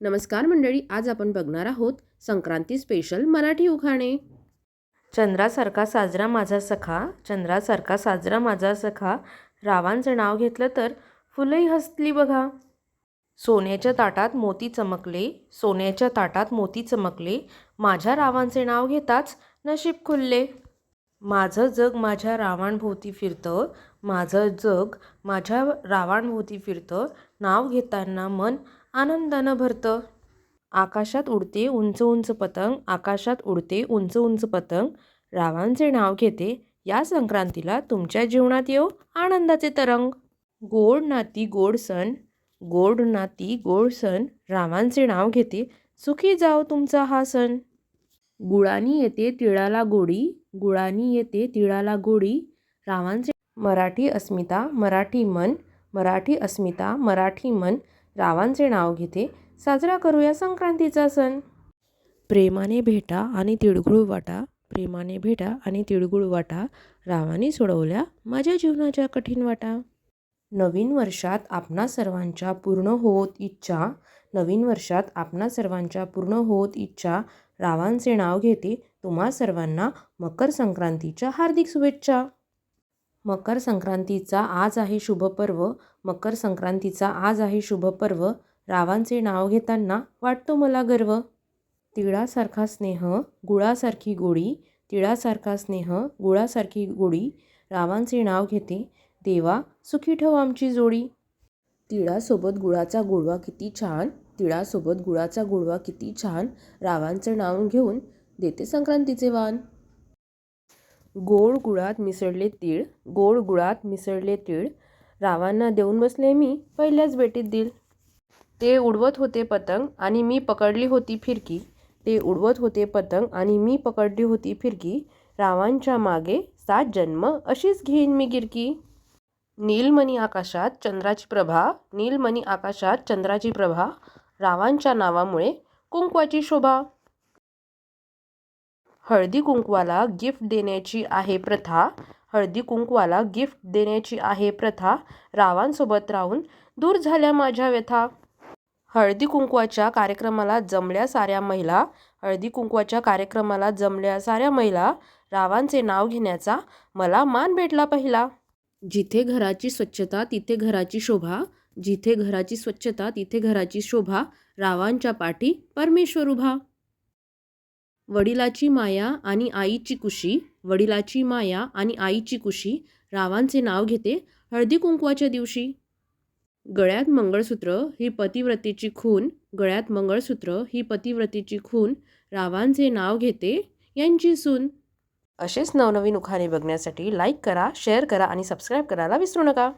नमस्कार मंडळी आज आपण बघणार आहोत संक्रांती स्पेशल मराठी उखाणे. चंद्रासारखा साजरा माझा सखा चंद्रासारखा साजरा माझा सखा. रावांचं नाव घेतलं तर फुलंही हसली बघा. सोन्याच्या ताटात मोती चमकले सोन्याच्या ताटात मोती चमकले. माझ्या रावांचे नाव घेताच नशीब खुलले. माझं जग माझ्या रावांभोवती फिरतं माझं जग माझ्या रावांभोवती फिरतं. नाव घेताना मन आनंदानं भरतं. आकाशात उडते उंच उंच पतंग आकाशात उडते उंच उंच पतंग. रावांचे नाव घेते या संक्रांतीला तुमच्या जीवनात येऊ आनंदाचे तरंग. गोड नाती गोड सण गोड नाती गोड सण रावांचे नाव घेते सुखी जाओ तुमचा हा सण. गुळानी येते तिळाला गोडी गुळानी येते तिळाला गोडी. रावांचे मराठी अस्मिता मराठी मन मराठी अस्मिता मराठी मन. रावांचे नाव घेते. साजरा करूया संक्रांतीचा सण. प्रेमाने भेटा आणि तिळगुळ वाटा. प्रेमाने भेटा आणि तिळगुळ वाटा. रावाने सोडवल्या माझ्या जीवनाच्या कठीण वाटा. नवीन वर्षात आपणा सर्वांच्या पूर्ण होत इच्छा. नवीन वर्षात आपणा सर्वांच्या पूर्ण होत इच्छा. रावांचे नाव घेते. तुम्हा सर्वांना मकर संक्रांतीच्या हार्दिक शुभेच्छा. मकर संक्रांतीचा आज आहे शुभ पर्व मकर संक्रांतीचा आज आहे शुभ पर्व रावांचे नाव घेताना वाटतो मला गर्व. तिळासारखा स्नेह गुळासारखी गोडी. तिळासारखा स्नेह गुळासारखी गोडी. रावांचे नाव घेते देवा सुखी ठेव आमची जोडी. तिळासोबत गुळाचा गुळवा किती छान. तिळासोबत गुळाचा गुळवा किती छान. रावांचं नाव घेऊन देते संक्रांतीचे वाण. गोड गुळात मिसळले तीळ गोड गुळात मिसळले तीळ. रावांना देऊन बसले मी पहिल्याच बेटीत दिल. ते उडवत होते पतंग आणि मी पकडली होती फिरकी. ते उडवत होते पतंग आणि मी पकडली होती फिरकी. रावांच्या मागे सात जन्म अशीच घेईन मी गिरकी. नीलमणी आकाशात चंद्राची प्रभा नीलमणी आकाशात चंद्राची प्रभा. रावांच्या नावामुळे कुंकवाची शोभा. हळदी कुंकवाला गिफ्ट देण्याची आहे प्रथा. हळदी कुंकवाला गिफ्ट देण्याची आहे प्रथा. रावांसोबत राहून दूर झाल्या माझ्या व्यथा. हळदी कुंकवाच्या कार्यक्रमाला जमल्या साऱ्या महिला. हळदी कुंकवाच्या कार्यक्रमाला जमल्या साऱ्या महिला. रावांचे नाव घेण्याचा मला मान भेटला पहिला. जिथे घराची स्वच्छता तिथे घराची शोभा. जिथे घराची स्वच्छता तिथे घराची शोभा. रावांच्या पाठी परमेश्वर उभा. वडिलाची माया आणि आईची कुशी वडिलाची माया आणि आईची कुशी रावांचे नाव घेते हळदी कुंकवाच्या दिवशी. गळ्यात मंगळसूत्र ही पतिव्रतीची खून गळ्यात मंगळसूत्र ही पतिव्रतीची खून रावांचे नाव घेते यांची सून. असेच नवनवीन उखाणे बघण्यासाठी लाईक करा शेअर करा आणि सबस्क्राईब करायला विसरू नका.